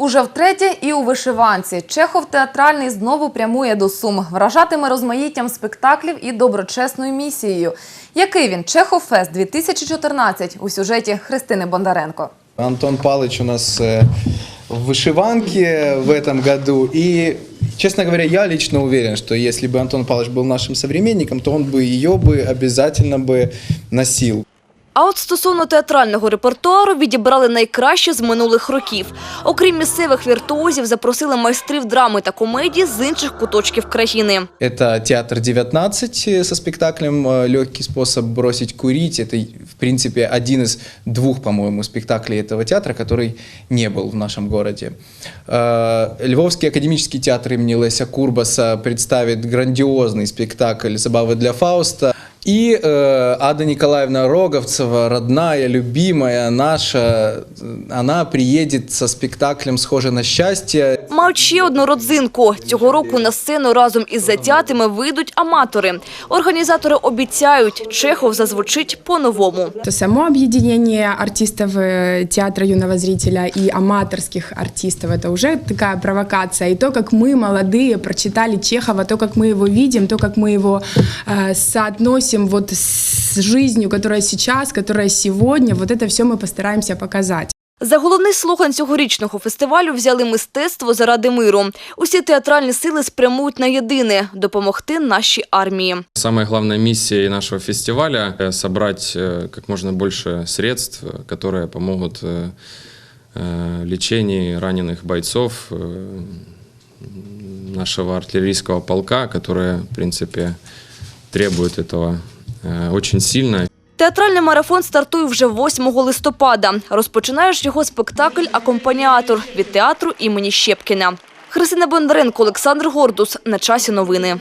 Уже втретє і у вишиванці. Чехов театральний знову прямує до Сум. Вражатиме розмаїттям спектаклів і доброчесною місією. Який він Чехов Фест 2014 у сюжеті Христини Бондаренко. Антон Палыч у нас э, в вышиванке в этом году. И, честно говоря, я лично уверен, что если бы Антон Павлович был нашим современником, то он бы ее бы обязательно бы носил. А от стосовно театрального репертуару відібрали найкраще з минулих років. Окрім місцевих віртуозів, запросили майстрів драми та комедії з інших куточків країни. Это театр 19 со спектаклем э, «Легкий способ бросить курить». Это, в принципе, один из двух, по-моему, спектаклей этого театра, который не был в нашем городе. Э, Львовский академический театр имени Леся Курбаса представит грандиозный спектакль «Забавы для Фауста». И э, Ада Николаевна Роговцева, родная, любимая наша, э, она приедет со спектаклем «Схоже на счастье» Мають ще одну родзинку. Цього року на сцену разом із затятими вийдуть аматори. Організатори обіцяють, Чехов зазвучить по-новому. То само объединение артистов э, театра юного зрителя и аматорских артистов это уже такая провокация. И то, как мы, молодые, прочитали Чехова, то, как мы его видим, то, как мы его э, соотносим вот с жизнью, которая сейчас, которая сегодня, вот это все мы постараемся показать. За головний слоган цьогорічного фестивалю взяли мистецтво заради миру. Усі театральні сили спрямують на єдине – допомогти нашій армії. Самая главная миссия нашего фестиваля – э, собрать э, как можно больше средств, э, которые помогут э, э, лечению раненых бойцов э, нашего артиллерийского полка, которые, в принципе, требуют этого э, очень сильно. Театральний марафон стартує вже 8 листопада. Розпочинаєш його спектакль «Акомпаніатор» від театру імені Щепкіна. Христина Бондаренко, Олександр Гордус. На часі новини.